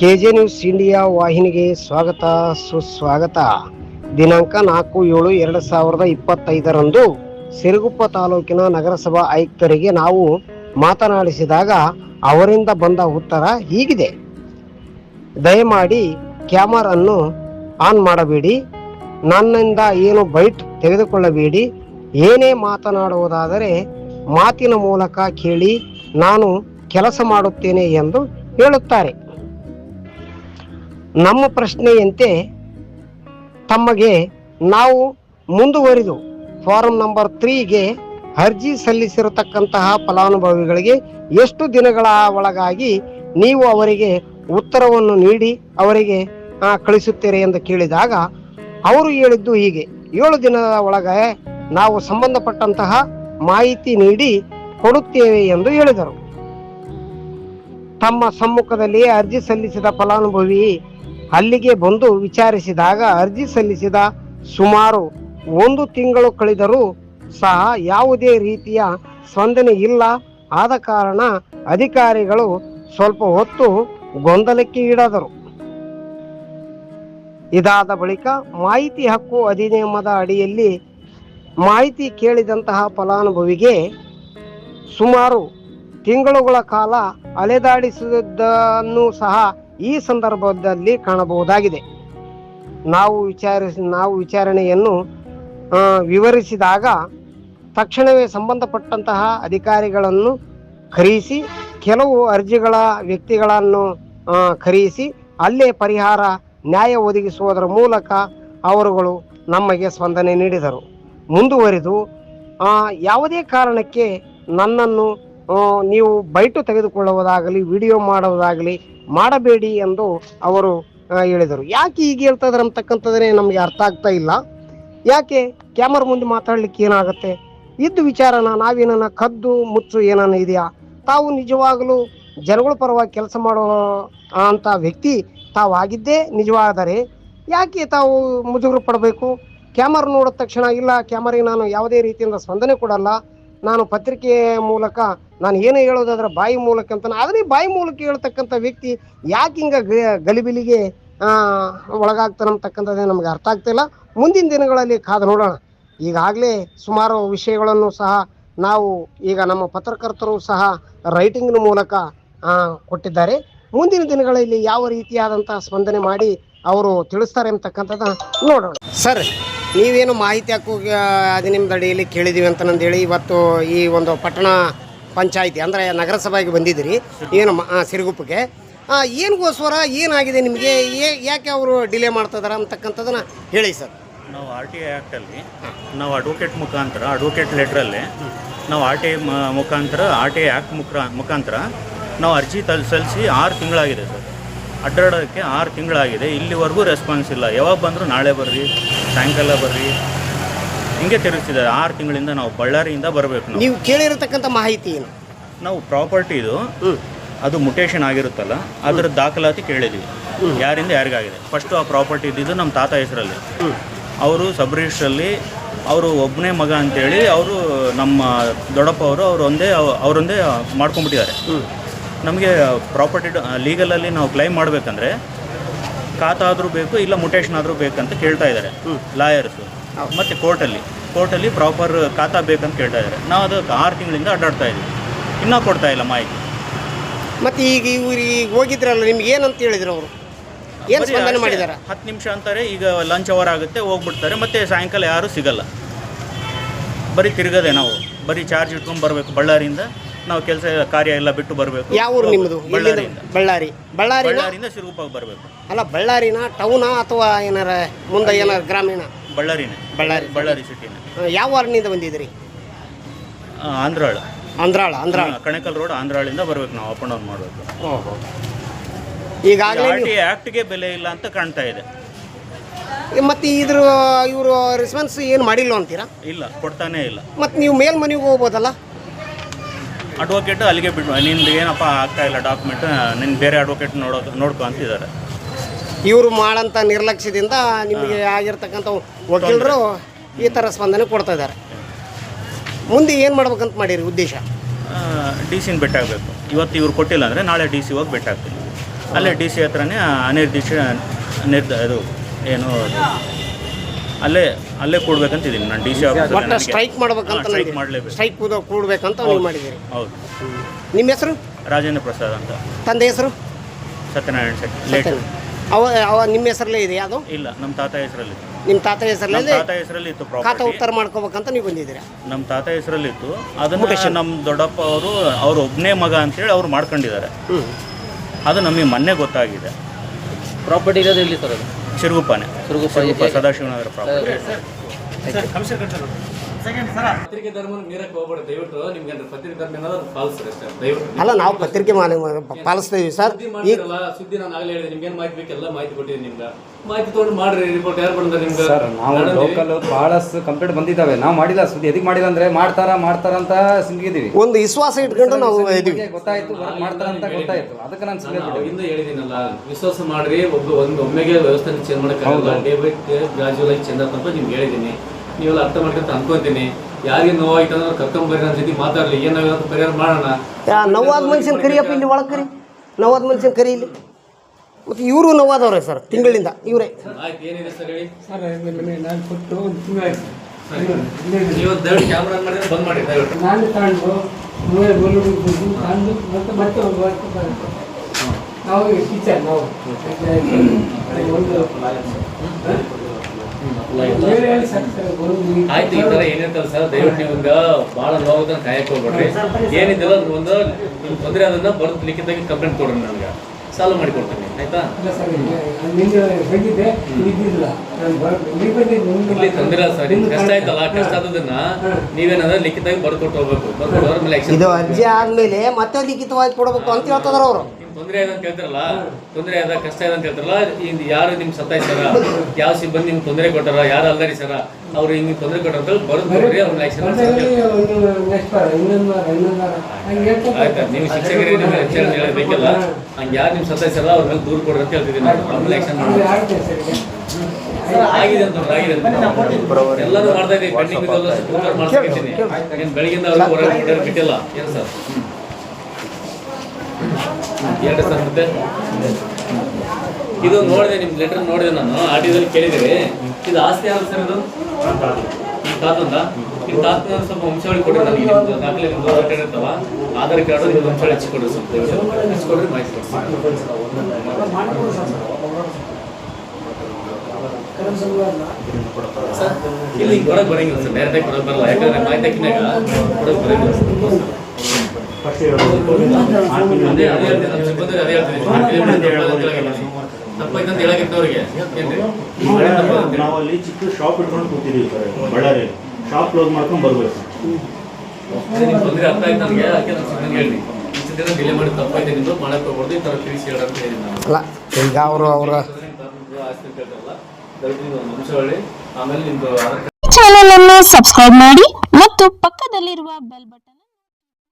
K J news India ವಾಹಿನಿಗೆ ಸ್ವಾಗತ, ಸುಸ್ವಾಗತ. ದಿನಾಂಕ ನಾಲ್ಕು ಏಳು ಎರಡು ಸಾವಿರದ ಇಪ್ಪತ್ತೈದರಂದು ಸಿರುಗುಪ್ಪ ತಾಲೂಕಿನ ನಗರಸಭಾ ಆಯುಕ್ತರಿಗೆ ನಾವು ಮಾತನಾಡಿಸಿದಾಗ ಅವರಿಂದ ಬಂದ ಉತ್ತರ ಹೀಗಿದೆ. ದಯಮಾಡಿ ಕ್ಯಾಮರನ್ನು ಆನ್ ಮಾಡಬೇಡಿ, ನನ್ನಿಂದ ಏನು ಬೈಟ್ ತೆಗೆದುಕೊಳ್ಳಬೇಡಿ, ಏನೇ ಮಾತನಾಡುವುದಾದರೆ ಮಾತಿನ ಮೂಲಕ ಕೇಳಿ ನಾನು ಕೆಲಸ ಮಾಡುತ್ತೇನೆ ಎಂದು ಹೇಳುತ್ತಾರೆ. ನಮ್ಮ ಪ್ರಶ್ನೆಯಂತೆ ತಮಗೆ ನಾವು ಮುಂದುವರಿದು ಫಾರಂ ನಂಬರ್ ತ್ರೀಗೆ ಅರ್ಜಿ ಸಲ್ಲಿಸಿರತಕ್ಕಂತಹ ಫಲಾನುಭವಿಗಳಿಗೆ ಎಷ್ಟು ದಿನಗಳ ಒಳಗಾಗಿ ನೀವು ಅವರಿಗೆ ಉತ್ತರವನ್ನು ನೀಡಿ ಅವರಿಗೆ ಕಳಿಸುತ್ತೀರಿ ಎಂದು ಕೇಳಿದಾಗ ಅವರು ಹೇಳಿದ್ದು ಹೀಗೆ. ಏಳು ದಿನದ ಒಳಗೆ ನಾವು ಸಂಬಂಧಪಟ್ಟಂತಹ ಮಾಹಿತಿ ನೀಡಿ ಕೊಡುತ್ತೇವೆ ಎಂದು ಹೇಳಿದರು. ತಮ್ಮ ಸಮ್ಮುಖದಲ್ಲಿ ಅರ್ಜಿ ಸಲ್ಲಿಸಿದ ಫಲಾನುಭವಿ ಅಲ್ಲಿಗೆ ಬಂದು ವಿಚಾರಿಸಿದಾಗ ಅರ್ಜಿ ಸಲ್ಲಿಸಿದ ಸುಮಾರು ಒಂದು ತಿಂಗಳು ಕಳೆದರೂ ಸಹ ಯಾವುದೇ ರೀತಿಯ ಸ್ಪಂದನೆ ಇಲ್ಲ. ಆದ ಕಾರಣ ಅಧಿಕಾರಿಗಳು ಸ್ವಲ್ಪ ಹೊತ್ತು ಗೊಂದಲಕ್ಕೆ ಈಡಾದರು. ಇದಾದ ಬಳಿಕ ಮಾಹಿತಿ ಹಕ್ಕು ಅಧಿನಿಯಮದ ಅಡಿಯಲ್ಲಿ ಮಾಹಿತಿ ಕೇಳಿದಂತಹ ಫಲಾನುಭವಿಗೆ ಸುಮಾರು ತಿಂಗಳುಗಳ ಕಾಲ ಅಲೆದಾಡಿಸಿದ್ದನ್ನು ಸಹ ಈ ಸಂದರ್ಭದಲ್ಲಿ ಕಾಣಬಹುದಾಗಿದೆ. ನಾವು ವಿಚಾರಿಸಿ, ನಾವು ವಿಚಾರಣೆಯನ್ನು ವಿವರಿಸಿದಾಗ ತಕ್ಷಣವೇ ಸಂಬಂಧಪಟ್ಟಂತಹ ಅಧಿಕಾರಿಗಳನ್ನು ಕರೆಯಿಸಿ ಕೆಲವು ಅರ್ಜಿಗಳ ವ್ಯಕ್ತಿಗಳನ್ನು ಕರೆಯಿಸಿ ಅಲ್ಲೇ ಪರಿಹಾರ, ನ್ಯಾಯ ಒದಗಿಸುವುದರ ಮೂಲಕ ಅವರುಗಳು ನಮಗೆ ಸ್ಪಂದನೆ ನೀಡಿದರು. ಮುಂದುವರಿದು ಯಾವುದೇ ಕಾರಣಕ್ಕೆ ನನ್ನನ್ನು ನೀವು ಬೈಟು ತೆಗೆದುಕೊಳ್ಳುವುದಾಗಲಿ, ವಿಡಿಯೋ ಮಾಡುವುದಾಗಲಿ ಮಾಡಬೇಡಿ ಎಂದು ಅವರು ಹೇಳಿದರು. ಯಾಕೆ ಈಗ ಹೇಳ್ತಾ ಅಂತಕ್ಕಂಥದ್ದೇ ನಮಗೆ ಅರ್ಥ ಆಗ್ತಾ ಇಲ್ಲ. ಯಾಕೆ? ಕ್ಯಾಮರ್ ಮುಂದೆ ಮಾತಾಡ್ಲಿಕ್ಕೆ ಏನಾಗುತ್ತೆ? ಇದ್ದ ವಿಚಾರನ ನಾವೇನ ಕದ್ದು, ಮುಚ್ಚು ಏನಾನ ಇದೆಯಾ? ತಾವು ನಿಜವಾಗಲೂ ಜನಗಳ ಪರವಾಗಿ ಕೆಲಸ ಮಾಡೋ ಅಂತ ವ್ಯಕ್ತಿ ತಾವು ಆಗಿದ್ದೇ ನಿಜವಾದರೆ ಯಾಕೆ ತಾವು ಮುಜುಗುರು ಪಡಬೇಕು? ಕ್ಯಾಮರ್ ನೋಡಿದ ತಕ್ಷಣ, ಇಲ್ಲ ಕ್ಯಾಮರಿಗೆ ನಾನು ಯಾವುದೇ ರೀತಿಯಿಂದ ಸ್ಪಂದನೆ ಕೊಡಲ್ಲ. ನಾನು ಪತ್ರಿಕೆಯ ಮೂಲಕ ನಾನು ಏನೇ ಹೇಳೋದಾದ್ರೆ ಬಾಯಿ ಮೂಲಕ ಅಂತ ಆದರೆ ಬಾಯಿ ಮೂಲಕ ಹೇಳ್ತಕ್ಕಂಥ ವ್ಯಕ್ತಿ ಯಾಕೆ ಹಿಂಗ ಗಲಿಬಿಲಿಗೆ ಒಳಗಾಗ್ತಾನಂತಕ್ಕಂಥದ್ದೇ ನಮಗೆ ಅರ್ಥ ಆಗ್ತಿಲ್ಲ ಮುಂದಿನ ದಿನಗಳಲ್ಲಿ ಕಾದು ನೋಡೋಣ. ಈಗಾಗಲೇ ಸುಮಾರು ವಿಷಯಗಳನ್ನು ಸಹ ನಾವು ಈಗ ನಮ್ಮ ಪತ್ರಕರ್ತರು ಸಹ ರೈಟಿಂಗ್ನ ಮೂಲಕ ಕೊಟ್ಟಿದ್ದಾರೆ. ಮುಂದಿನ ದಿನಗಳಲ್ಲಿ ಯಾವ ರೀತಿಯಾದಂಥ ಸ್ಪಂದನೆ ಮಾಡಿ ಅವರು ತಿಳಿಸ್ತಾರೆ ಅಂತಕ್ಕಂಥದ್ದು ನೋಡೋಣ. ಸರ್ ನೀವೇನು ಮಾಹಿತಿ ಹಕ್ಕು ಅದು ನಿಮ್ದು ಅಡಿಯಲ್ಲಿ ಕೇಳಿದ್ದೀವಿ ಅಂತ ನಂದೇಳಿ ಇವತ್ತು ಈ ಒಂದು ಪಟ್ಟಣ ಪಂಚಾಯಿತಿ ಅಂದರೆ ನಗರಸಭೆಗೆ ಬಂದಿದ್ದೀರಿ ಏನು ಮ- ಏನು ಆ, ಏನಾಗಿದೆ ನಿಮಗೆ? ಯಾಕೆ ಅವರು ಡಿಲೇ ಮಾಡ್ತಾ ಇದಾರೆ ಅಂತಕ್ಕಂಥದ್ದನ್ನ ಹೇಳಿ ಸರ್. ನಾವು ಆರ್ ಟಿ ಐ ಆ್ಯಕ್ಟಲ್ಲಿ ನಾವು ಅಡ್ವೊಕೇಟ್ ಮುಖಾಂತರ ಅಡ್ವೊಕೇಟ್ ಲೆಟ್ರಲ್ಲಿ ನಾವು ಆರ್ ಟಿ ಐ ಮುಖಾಂತರ ಆರ್ ಟಿ ಐ ಆ್ಯಕ್ಟ್ ಮುಖ ಮುಖಾಂತರ ನಾವು ಅರ್ಜಿ ತಲ್ ಸಲ್ಲಿಸಿ ಆರು ತಿಂಗಳಾಗಿದೆ ಸರ್. ಅಡ್ಡಾಡೋದಕ್ಕೆ ಆರು ತಿಂಗಳಾಗಿದೆ. ಇಲ್ಲಿವರೆಗೂ ರೆಸ್ಪಾನ್ಸ್ ಇಲ್ಲ. ಯಾವಾಗ ಬಂದರೂ ನಾಳೆ ಬರ್ರಿ ಸಾಯಂಕಾಲ ಬರ್ರಿ. ಹಿಂಗೆ ತಿರುಗಿಸಿದ್ದಾರೆ. ಆರು ತಿಂಗಳಿಂದ ನಾವು ಬಳ್ಳಾರಿಯಿಂದ ಬರಬೇಕು ನಾವು. ನೀವು ಕೇಳಿರತಕ್ಕಂಥ ಮಾಹಿತಿ ಏನು? ನಾವು ಪ್ರಾಪರ್ಟಿ ಇದು. ಅದು ಮುಟೇಷನ್ ಆಗಿರುತ್ತಲ್ಲ ಅದರ ದಾಖಲಾತಿ ಕೇಳಿದ್ವಿ. ಯಾರಿಂದ ಯಾರಿಗಾಗಿದೆ? ಫಸ್ಟು ಆ ಪ್ರಾಪರ್ಟಿ ಇದ್ದಿದ್ದು ನಮ್ಮ ತಾತ ಹೆಸರಲ್ಲಿ. ಅವರು ಸಬ್ ರಿಜಿಸ್ಟ್ರಲ್ಲಿ ಅವರು ಒಬ್ಬನೇ ಮಗ ಅಂತೇಳಿ ಅವರು ನಮ್ಮ ದೊಡ್ಡಪ್ಪ ಅವರು ಅವರೊಂದೇ ಒಂದೇ ಅವರೊಂದೇ ಮಾಡ್ಕೊಂಡ್ಬಿಟ್ಟಿದ್ದಾರೆ. ನಮಗೆ ಪ್ರಾಪರ್ಟಿ ಲೀಗಲಲ್ಲಿ ನಾವು ಕ್ಲೈಮ್ ಮಾಡಬೇಕಂದ್ರೆ ಖಾತಾ ಆದರೂ ಬೇಕು ಇಲ್ಲ ಮುಟೇಷನ್ ಆದರೂ ಬೇಕಂತ ಕೇಳ್ತಾ ಇದ್ದಾರೆ. ಲಾಯರ್ಸು ಮತ್ತು ಕೋರ್ಟಲ್ಲಿ ಕೋರ್ಟಲ್ಲಿ ಪ್ರಾಪರ್ ಖಾತಾ ಬೇಕಂತ ಕೇಳ್ತಾ ಇದ್ದಾರೆ. ನಾವು ಅದಕ್ಕೆ ಆರು ತಿಂಗಳಿಂದ ಅಡ್ಡಾಡ್ತಾ ಇದ್ದೀವಿ ಇನ್ನೂ ಕೊಡ್ತಾ ಇಲ್ಲ ಮಾಹಿತಿ. ಮತ್ತು ಈಗ ಈ ಊರಿಗೆ ಹೋಗಿದ್ರಲ್ಲ ನಿಮ್ಗೆ ಏನಂತ ಹೇಳಿದ್ರು ಅವರು? ಏನು ಸ್ಪಂದನೆ. ಮಾಡಿದಾರ? ಹತ್ತು ನಿಮಿಷ ಅಂತಾರೆ ಈಗ ಲಂಚ್ ಅವರ್ ಆಗುತ್ತೆ ಹೋಗ್ಬಿಡ್ತಾರೆ ಮತ್ತೆ ಸಾಯಂಕಾಲ ಯಾರೂ ಸಿಗಲ್ಲ. ಬರೀ ತಿರುಗದೆ ನಾವು ಬರೀ ಚಾರ್ಜ್ ಇಟ್ಕೊಂಡು ಬರಬೇಕು ಬಳ್ಳಾರಿಯಿಂದ. ನಾವು ಕೆಲಸ ಕಾರ್ಯ ಎಲ್ಲ ಬಿಟ್ಟು ಬರಬೇಕು. ಯಾವ ಊರು ನಿಮ್ಮದು? ಬಳ್ಳಾರಿ ಬಳ್ಳಾರಿ. ಬಳ್ಳಾರಿ ಬಳ್ಳಾರಿಯಿಂದ ಬರಬೇಕು. ಅಲ್ಲ ಬಳ್ಳಾರಿನ ಟೌನ ಅಥವಾ ಏನಾರ ಮುಂದೆ ಏನಾರ ಗ್ರಾಮೀಣ? ಬಳ್ಳಾರಿನ. ಬಳ್ಳಾರಿ. ಬಳ್ಳಾರಿ ಸಿಟಿನ ಯಾವ ಊರಿನಿಂದ ಬಂದಿದ್ರಿ ಆಂಧ್ರಾಳ. ಆಂಧ್ರಾಳ ಅಂದ್ರಾಳ ಕಣಕಲ್ ರೋಡ್ ಆಂಧ್ರಾಳಿಂದ ಬರಬೇಕು ನಾವು ಅಪ್ ಅಂಡ್ ಡೌನ್ ಮಾಡಬೇಕು. ಓಹೋ. ಈಗಾಗಲೇ ಆ್ಯಕ್ಟ್ಗೆ ಬೆಲೆ ಇಲ್ಲ ಅಂತ ಕಾಣ್ತಾ ಇದೆ. ಮತ್ತೆ ಇದ್ರ ಇವರು ರೆಸ್ಪಾನ್ಸ್ ಏನು ಮಾಡಿಲ್ಲ ಅಂತೀರಾ? ಇಲ್ಲ ಕೊಡ್ತಾನೆ ಇಲ್ಲ. ಮತ್ತೆ ನೀವು ಮೇಲ್ಮನೆಗೆ ಹೋಗ್ಬೋದಲ್ಲ? ಅಡ್ವೊಕೇಟ್ ಅಲ್ಲಿಗೆ ಬಿಡ್. ನಿಂದು ಏನಪ್ಪ ಆಗ್ತಾ ಇಲ್ಲ ಡಾಕ್ಯುಮೆಂಟ್ ನಿನ್ನ ಬೇರೆ ಅಡ್ವೊಕೇಟ್ ನೋಡೋ ನೋಡ್ಕೊ ಅಂತಿದ್ದಾರೆ. ಇವರು ಮಾಡಂತ ನಿರ್ಲಕ್ಷ್ಯದಿಂದ ನಿಮಗೆ ಆಗಿರ್ತಕ್ಕಂಥ ವಕೀಲರು ಈ ಥರ ಸ್ಪಂದನೆ ಕೊಡ್ತಾ ಇದ್ದಾರೆ. ಮುಂದೆ ಏನು ಮಾಡ್ಬೇಕಂತ ಮಾಡಿರಿ ಉದ್ದೇಶ? ಡಿ ಸಿನ ಬೆಟ್ಟಾಗಬೇಕು. ಇವತ್ತು ಇವ್ರು ಕೊಟ್ಟಿಲ್ಲ ಅಂದರೆ ನಾಳೆ ಡಿ ಸಿ ಹೋಗಿ ಬೆಟ್ಟಾಗ್ತೀನಿ ಅಲ್ಲೇ ಡಿ ಸಿ ಹತ್ರನೇ ಅನಿರ್ದಿಷ್ಟ ನಿರ್ದ ಇದು ಏನು ಅಲ್ಲೇ ಅಲ್ಲೇ ಕೂಡ್ಬೇಕಂತಿದ್ದೀನಿ ನಾನು ಡಿ ಸಿ ಒಟ್ಟು ಸ್ಟ್ರೈಕ್ ಮಾಡ್ಬೇಕಂತ ಸ್ಟ್ರೈಕ್ ಮಾಡಲೇಬೇಕು. ಸ್ಟ್ರೈಕ್ ಕೂಡ್ಬೇಕಂತ ನೀವು ಮಾಡಿದ್ದೀರಿ. ಹೌದು. ನಿಮ್ಮ ಹೆಸರು? ರಾಜೇಂದ್ರ ಪ್ರಸಾದ್ ಅಂತ. ತಂದೆ ಹೆಸರು? ಸತ್ಯನಾರಾಯಣ ಶೆಟ್ಟಿ. ಲೇಟ್ ಅವ ಅವ ನಿಮ್ಮ ಹೆಸರಲ್ಲೇ ಇದೆಯಾ ಅದು? ಇಲ್ಲ ನಮ್ಮ ತಾತ ಹೆಸರಲ್ಲಿ ನಿಮ್ಮ ತಾತ ಹೆಸರಲ್ಲಿ ಹೆಸರಲ್ಲೇ ತಾತ ಹೆಸರಲ್ಲಿ ಇತ್ತು ಖಾತಾ ಪ್ರಾಪರ್ಟಿ ಉತ್ತರ ಮಾಡ್ಕೋಬೇಕಂತ ನೀವು ಬಂದಿದ್ದೀರಾ? ನಮ್ಮ ತಾತ ಹೆಸರಲ್ಲಿತ್ತು ಅದನ್ನ ನಮ್ಮ ದೊಡ್ಡಪ್ಪ ಅವರು ಅವ್ರ ಒಬ್ಬನೇ ಮಗ ಅಂತೇಳಿ ಅವ್ರು ಮಾಡ್ಕೊಂಡಿದ್ದಾರೆ. ಹ್ಞೂ ಅದು ನಮಗೆ ಮೊನ್ನೆ ಗೊತ್ತಾಗಿದೆ. ಪ್ರಾಪರ್ಟಿ ಇರೋದು ಇಲ್ಲಿ ಸರ್ ಅದು? ಸಿರುಗುಪ್ಪನೆ ಸಿರುಗುಪ್ಪ ಸಿರುಗುಪ್ಪ ಸದಾಶಿವನಗರ ಪ್ರಾಪರ್ಟಿ ಪತ್ರಿಕೆ ಧರ್ಮನ ಮೀರಕ್ಕೆ ಹೋಗ್ಬೇಡಿ. ದಯವಿಟ್ಟು ನಿಮ್ಗೆ ಅಂದ್ರೆ ಪತ್ರಿಕೆ ಧರ್ಮ ಏನಾದ್ರು ಫಾಲ್ಸ್ ಅಷ್ಟೇ. ದಯವಿಟ್ಟು ಅಲ್ಲ ನಾವು ಪತ್ರಿಕೆ ಮಾಲಿ ಪಾಲಿಸ್ತೀವಿ ಸರ್ ಸುದ್ದಿ ಈಗ ಮಾಡ್ತಿರಲ್ಲ ಸುದ್ದಿ ನಾನು ಆಗಲೇ ಹೇಳಿದೆ ನಿಮ್ಗೆ ಏನು ಮಾಹಿತಿ ಬೇಕು ಎಲ್ಲ ಮಾಹಿತಿ ಕೊಟ್ಟಿದ್ದೀನಿ ನಿಮ್ಗೆ. ಮಾಹಿತಿ ತೊಗೊಂಡು ಮಾಡ್ರಿ ರಿಪೋರ್ಟ್ ಯಾರು ಬಂದ್ರೆ ನಿಮ್ಗೆ? ಸರ್ ನಾವು ಲೋಕಲ್ ಬಹಳಷ್ಟು ಕಂಪ್ಲೇಂಟ್ ಬಂದಿದ್ದಾವೆ. ನಾವು ಮಾಡಿಲ್ಲ ಸುದ್ದಿ ಎದಕ್ಕೆ ಮಾಡಿಲ್ಲ ಅಂದ್ರೆ ಮಾಡ್ತಾರ ಮಾಡ್ತಾರ ಅಂತ ಸಿಂಗಿದೀವಿ ಒಂದು ವಿಶ್ವಾಸ ಇಟ್ಕೊಂಡು ನಾವು ಇದೀವಿ. ಗೊತ್ತಾಯ್ತು work ಮಾಡ್ತಾರ ಅಂತ ಗೊತ್ತಾಯ್ತು. ಅದಕ್ಕೆ ನಾನು ನಾನು ಹೇಳಿದೀನಲ್ಲ ಅವಾಗಿಂದ ಹೇಳಿದ್ದೀನಲ್ಲ ವಿಶ್ವಾಸ ಮಾಡ್ರಿ ಒಬ್ಬ ಒಂದು ಒಮ್ಮೆಗೆ ವ್ಯವಸ್ಥೆ ಚೇಂಜ್ ಮಾಡಕ್ಕೆ ಡೇ ಬೈ ಡೇ ಗ್ರಾಜುವಲ್ ಆಗಿ ಚೇಂಜ್ ಅಂತ ನಿಮ್ಗೆ ಹೇಳಿದ್ದೀನಿ. ನೀವೆಲ್ಲ ಅರ್ಥ ಮಾಡ್ಕೊಂತ ಅನ್ಕೊಂತೀನಿ. ಯಾರಿಗೆ ನೋವಾಯ್ತು ಅಂದ್ರೆ ಕರ್ಕೊಂಬರ್ರಿ ನನ್ನ ಜೊತೆ ಮಾತಾಡಲಿ. ಏನಾಗ ಅಂತ ಪರಿಹಾರ ಮಾಡೋಣ. ಯಾ, ನೋವಾದ ಮನುಷ್ಯನ ಕರಿಯಪ್ಪ ಇಲ್ಲಿ ಒಳಗೆ ಕರಿ ನೋವಾದ ಮನುಷ್ಯನ ಕರಿ ಇಲ್ಲಿ. ಮತ್ತು ಇವರು ನೋವಾದವ್ರೆ ಸರ್ ತಿಂಗಳಿಂದ. ಇವರೇ. ಆಯ್ತು ಏನಿದೆ ಸರ್ ಹೇಳಿ? ನೀವು ದಯವಿಟ್ಟು ಕ್ಯಾಮ್ರಾ ಮಾಡಿದ್ರೆ ಬಂದ್ ಮಾಡಿ ದಯವಿಟ್ಟು. ನಾನು ತಗೊಂಡು ಗೋಲು ತಂದು ಮತ್ತೆ ಮತ್ತೆ ಒಂದು ವರ್ಷ ಬರುತ್ತೆ ನಾವು ಟೀಚರ್ ನಾವು. ಒಂದು ಹೇಳಿ ಹೇಳಿ ಸಾಕು ಸರ್ ಒಂದು ಆಯ್ತು ಈ ತರ ಏನಿರ್ತಲ್ಲ ಸರ್? ದಯವಿಟ್ಟು ನೀವು ಈಗ ಭಾಳ ನೋವುದನ್ನ ಕಾಯಕ್ಕೆ ಹೋಗ್ಬೇಡ್ರಿ. ಏನಿದ್ದಲ್ಲ ಅದ್ರ ಒಂದು ನಿಮ್ಗೆ ತೊಂದರೆ ಅದನ್ನ ಬರೆದು ಲಿಖಿತಾಗಿ ಕಂಪ್ಲೇಂಟ್ ಕೊಡ್ರಿ ನನಗೆ ಸಾಲ್ವ್ ಮಾಡಿಕೊಡ್ತೀನಿ ಆಯ್ತಾ? ಇಲ್ಲ ತೊಂದರೆ ಸರ್ ನಿಮ್ಗೆ ಕಷ್ಟ ಆಯ್ತಲ್ಲ ಕಷ್ಟ ಆದದನ್ನ ನೀವೇನಾದ್ರೆ ಬರ್ದು ಬರ್ಕೊಟ್ಟು ಹೋಗ್ಬೇಕು. ಮೇಲೆ ಇದು ಅರ್ಜಿ ಆದ್ಮೇಲೆ ಮತ್ತೆ ಲಿಖಿತವಾಗಿ ಕೊಡ್ಬೇಕು ಅಂತ ಹೇಳ್ತದ್ರ ಅವರು. ತೊಂದರೆ ಇದೆ ಅಂತ ಹೇಳ್ತಾರಲ್ಲ ತೊಂದರೆ ಆದ ಕಷ್ಟ ಇದೆ ಅಂತ ಹೇಳ್ತಾರಲ್ಲ ಇಂದ ಯಾರು ನಿಮ್ಗೆ ಸತಾಯಿಸ್ತಾರ ಯಾವ ಸಿಬ್ಬಂದಿ ನಿಮ್ಗೆ ತೊಂದರೆ ಕೊಟ್ಟಾರ? ಯಾರು ಅಲ್ಲರಿ ಸರ? ಅವ್ರು ಹಿಂಗೆ ತೊಂದರೆ ಕೊಟ್ಟಾರ ಅಂತ ಬರೆದು ಅವ್ರನ್ನ ಅವ್ರ ಆಕ್ಷನ್ ಆಯ್ತಾ ನೀವು ಶಿಕ್ಷಕರಿಗೆ ನಿಮ್ಮ ಹೆಚ್ಚಿನ ಹೇಳಬೇಕಲ್ಲ ಹಂಗೆ ಯಾರು ನಿಮ್ಗೆ ಸದಸ್ಯರಲ್ಲ ಅವ್ರ ಮೇಲೆ ದೂರ ಕೊಡ್ರಿ ಅಂತ ಹೇಳ್ತಿದ್ದೀನಿ ನಾನು. ಅವ್ರ ಮೇಲೆ ಆಕ್ಷನ್ ಸರ್ ಆಗಿದೆ ಅಂತ ಆಗಿದೆ ಅಂತ ಎಲ್ಲರೂ ಮಾಡ್ತಾ ಇದ್ದೀವಿ ಪೆಂಡಿಂಗ್ ಇದೆಲ್ಲ ಏನು ಬೆಳಗಿಂದ ಅವ್ರಿಗೆ ಹೊರಗೆ ಬಿಟ್ಟಿಲ್ಲ ಏನು ಸರ್? ಎರಡು ಸಾವಿರದ ಇದು ನೋಡಿದೆ ನಿಮ್ಮ ಲೆಟರ್ ನೋಡಿದೆ ನಾನು ಆಡಿಯೋದಲ್ಲಿ ಕೇಳಿದ್ದೀರಿ. ಇದು ಆಸ್ತಿ ಯಾರು ಸರ್ ಇದು? ನಿಮ್ಮ ತಾತಂದ ನಿಮ್ಮ ತಾತನ ಸ್ವಲ್ಪ ವಂಶಾವಳಿ ಕೊಡಿ ನನಗೆ ನಿಮ್ಮದು ದಾಖಲೆ ನಿಮ್ಮದು ಕಾರ್ಡ್ ಇರ್ತಾವ. ಆಧಾರ್ ಕಾರ್ಡು ನಿಮ್ಮ ವಂಶಾವಳಿ ಹಚ್ಚಿಕೊಡ್ರಿ ಸ್ವಲ್ಪ ಹಚ್ಚಿಕೊಡ್ರಿ, ಮಾಹಿತಿ ಸರ್, ಇಲ್ಲಿ ಕೊಡಕ್ ಬರಂಗಿಲ್ಲ ಸರ್ ಡೈರೆಕ್ಟಾಗಿ ಕೊಡಕ್ ಬರಲ್ಲ. ಯಾಕಂದ್ರೆ ಮಾಹಿತಿ ಹಾಕಿನಾಗ ಕೊಡಕ್ ಬರಂಗಿಲ್ಲ ಅದೇ ನಾವು ಚಿಕ್ಕ ಶಾಪ್ ಇಟ್ಕೊಂಡು ಕೂತಿದೀವಿ ಬಳ್ಳಾರಿ ಶಾಪ್ ಕ್ಲೋಸ್ ಮಾಡ್ಕೊಂಡು ಬರ್ಬೇಕು ಅಲ್ಲ, ಈಗ ಅವರು ಅವರ ಚಾನೆಲ್ ಅನ್ನು ಸಬ್ಸ್ಕ್ರೈಬ್ ಮಾಡಿ ಮತ್ತು ಪಕ್ಕದಲ್ಲಿರುವ ಬೆಲ್ ಬಟನ್